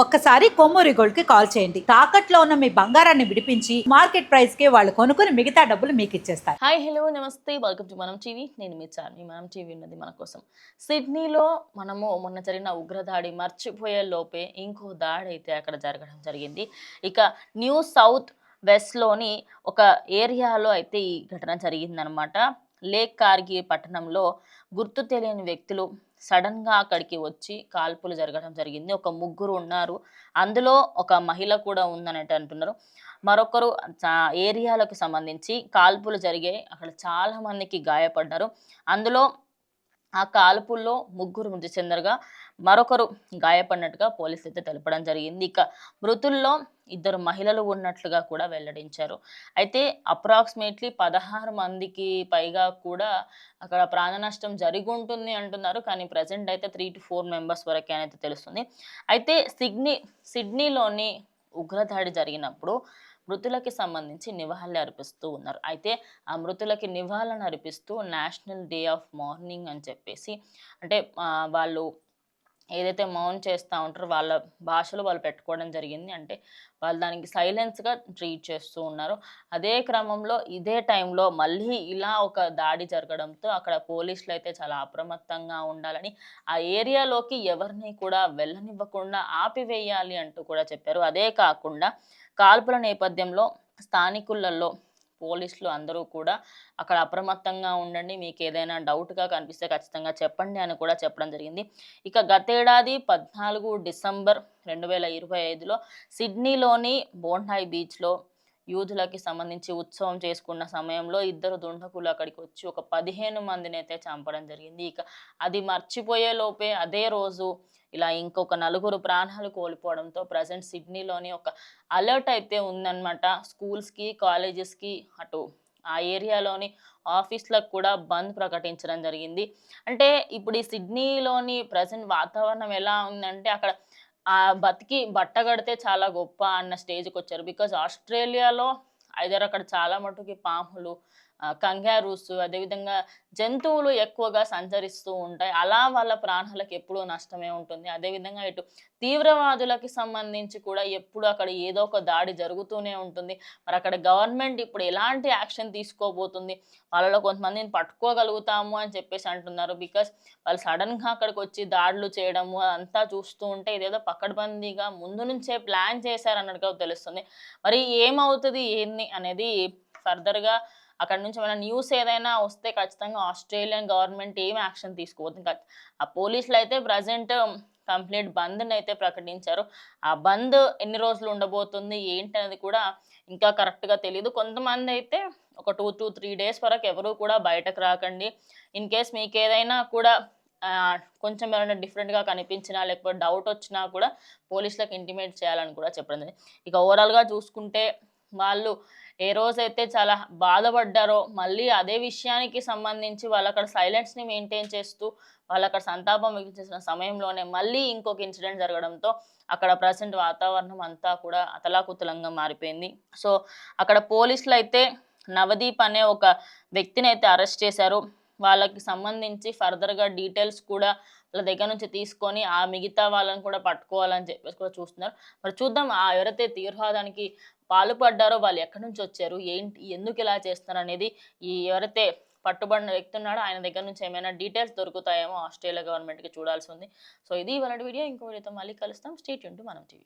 ఒక్కసారి కొమ్మూరి గోల్డ్కి కాల్ చేయండి. తాకట్లో ఉన్న మీ బంగారాన్ని విడిపించి మార్కెట్ ప్రైస్కి వాళ్ళు కొనుక్కుని మిగతా డబ్బులు మీకు ఇచ్చేస్తారు. హాయ్ హలో నమస్తే. Welcome to Manam TV. నేను మీ చార్మి. మనం టీవీ ఉన్నది మన కోసం. సిడ్నీలో మనము మొన్న జరిగిన ఉగ్రదాడి మర్చిపోయే లోపే ఇంకో దాడి అయితే అక్కడ జరగడం జరిగింది. ఇక న్యూ సౌత్ వెస్ట్లోని ఒక ఏరియాలో అయితే ఈ ఘటన జరిగిందనమాట లేక్ కార్గి పట్టణంలో గుర్తు తెలియని వ్యక్తులు సడన్గా అక్కడికి వచ్చి కాల్పులు జరగడం జరిగింది. ఒక ముగ్గురు ఉన్నారు. అందులో ఒక మహిళ కూడా ఉందనట్టు అంటున్నారు. మరొకరు ఏరియాలకు సంబంధించి కాల్పులు జరిగాయి అక్కడ చాలా మందికి గాయపడ్డారు. అందులో ఆ కాల్పుల్లో ముగ్గురు మృతి చెందరుగా మరొకరు గాయపడినట్టుగా పోలీసులు అయితే తెలపడం జరిగింది. ఇక మృతుల్లో ఇద్దరు మహిళలు ఉన్నట్లుగా కూడా వెల్లడించారు. అయితే అప్రాక్సిమేట్లీ పదహారు మందికి పైగా కూడా అక్కడ ప్రాణ నష్టం జరిగి ఉంటుంది అంటున్నారు. కానీ ప్రజెంట్ అయితే త్రీ టు ఫోర్ మెంబర్స్ వరకే అయితే తెలుస్తుంది. అయితే సిడ్నీ సిడ్నీలోని ఉగ్రదాడి జరిగినప్పుడు మృతులకి సంబంధించి నివాళులు అర్పిస్తూ ఉన్నారు. అయితే ఆ మృతులకి నివాళులను అర్పిస్తూ నేషనల్ డే ఆఫ్ మార్నింగ్ అని చెప్పేసి అంటే వాళ్ళు ఏదైతే మౌన్ చేస్తూ ఉంటారో వాళ్ళ భాషలో వాళ్ళు పెట్టుకోవడం జరిగింది. అంటే వాళ్ళు దానికి సైలెన్స్గా ట్రీట్ చేస్తూ ఉన్నారు. అదే క్రమంలో ఇదే టైంలో మళ్ళీ ఇలా ఒక దాడి జరగడంతో అక్కడ పోలీసులు అయితే చాలా అప్రమత్తంగా ఉండాలని ఆ ఏరియాలోకి ఎవరిని కూడా వెళ్ళనివ్వకుండా ఆపివేయాలి అంటూ కూడా చెప్పారు. అదే కాకుండా కాల్పుల నేపథ్యంలో స్థానికులలో పోలీసులు అందరూ కూడా అక్కడ అప్రమత్తంగా ఉండండి. మీకు ఏదైనా డౌట్గా కనిపిస్తే ఖచ్చితంగా చెప్పండి అని కూడా చెప్పడం జరిగింది. ఇక గతేడాది పద్నాలుగు డిసెంబర్ రెండు వేల ఇరవై ఐదులో సిడ్నీలోని బోండాయి బీచ్లో యూదులకి సంబంధించి ఉత్సవం చేసుకున్న సమయంలో ఇద్దరు దుండకులు అక్కడికి వచ్చి ఒక పదిహేను మందిని అయితే చంపడం జరిగింది. ఇక అది మర్చిపోయే లోపే అదే రోజు ఇలా ఇంకొక నలుగురు ప్రాణాలు కోల్పోవడంతో ప్రజెంట్ సిడ్నీలోని ఒక అలర్ట్ అయితే ఉందన్నమాట. స్కూల్స్కి కాలేజెస్కి అటు ఆ ఏరియాలోని ఆఫీస్లకు కూడా బంద్ ప్రకటించడం జరిగింది. అంటే ఇప్పుడు ఈ సిడ్నీలోని ప్రజెంట్ వాతావరణం ఎలా ఉందంటే అక్కడ ఆ బతికి బట్ట కడితే చాలా గొప్ప అన్న స్టేజ్కి వచ్చారు బికాజ్ ఆస్ట్రేలియాలో ఐదర్ అక్కడ చాలా మటుకి పాములు కంగారూస్ అదేవిధంగా జంతువులు ఎక్కువగా సంచరిస్తూ ఉంటాయి. అలా వాళ్ళ ప్రాణాలకు ఎప్పుడూ నష్టమే ఉంటుంది. అదేవిధంగా ఇటు తీవ్రవాదులకి సంబంధించి కూడా ఎప్పుడు అక్కడ ఏదో ఒక దాడి జరుగుతూనే ఉంటుంది. మరి అక్కడ గవర్నమెంట్ ఇప్పుడు ఎలాంటి యాక్షన్ తీసుకోబోతుంది? వాళ్ళలో కొంతమందిని పట్టుకోగలుగుతాము అని చెప్పేసి అంటున్నారు. బికాస్ వాళ్ళు సడన్గా అక్కడికి వచ్చి దాడులు చేయడము అంతా చూస్తూ ఉంటే ఇదేదో పక్కడబందీగా ముందు నుంచే ప్లాన్ చేశారన్నట్టుగా తెలుస్తుంది. మరి ఏమవుతుంది? ఏంది? అనేది ఫర్దర్గా అక్కడ నుంచి ఏమైనా న్యూస్ ఏదైనా వస్తే ఖచ్చితంగా ఆస్ట్రేలియన్ గవర్నమెంట్ ఏం యాక్షన్ తీసుకోవద్దు. ఆ పోలీసులు అయితే ప్రజెంట్ కంప్లీట్ బంద్ని అయితే ప్రకటించారు. ఆ బంద్ ఎన్ని రోజులు ఉండబోతుంది ఏంటి అనేది కూడా ఇంకా కరెక్ట్గా తెలియదు కొంతమంది అయితే ఒక టూ టూ త్రీ డేస్ వరకు ఎవరు కూడా బయటకు రాకండి. ఇన్ కేస్ మీకు ఏదైనా కూడా కొంచెం ఏమైనా డిఫరెంట్గా కనిపించినా లేకపోతే డౌట్ వచ్చినా కూడా పోలీసులకు ఇంటిమేట్ చేయాలని కూడా చెప్పడం జరిగింది. ఇక ఓవరాల్గా చూసుకుంటే వాళ్ళు ఏ రోజైతే చాలా బాధపడ్డారో మళ్ళీ అదే విషయానికి సంబంధించి వాళ్ళు అక్కడ సైలెన్స్ని మెయింటైన్ చేస్తూ వాళ్ళు అక్కడ సంతాపం వ్యక్తం చేసిన సమయంలోనే మళ్ళీ ఇంకొక ఇన్సిడెంట్ జరగడంతో అక్కడ ప్రజెంట్ వాతావరణం అంతా కూడా అతలాకుతలంగా మారిపోయింది. సో అక్కడ పోలీసులు అయితే నవదీప్ అనే ఒక వ్యక్తిని అయితే అరెస్ట్ చేశారు. వాళ్ళకి సంబంధించి ఫర్దర్గా డీటెయిల్స్ కూడా వాళ్ళ దగ్గర నుంచి తీసుకొని ఆ మిగతా వాళ్ళని కూడా పట్టుకోవాలని చెప్పేసి కూడా చూస్తున్నారు. మరి చూద్దాం ఆ ఎవరైతే తీవ్రవాదానికి పాల్పడ్డారో వాళ్ళు ఎక్కడి నుంచి వచ్చారు? ఏంటి ఎందుకు ఇలా చేస్తున్నారు అనేది ఈ ఎవరైతే పట్టుబడిన వ్యక్తి ఉన్నాడో ఆయన దగ్గర నుంచి ఏమైనా డీటెయిల్స్ దొరుకుతాయేమో ఆస్ట్రేలియా గవర్నమెంట్కి చూడాల్సి ఉంది. సో ఇది ఇవాళ వీడియో. ఇంకో వీడియోతో మళ్ళీ కలుస్తాం. స్టేట్ యూన్ టు మనం టీవీ.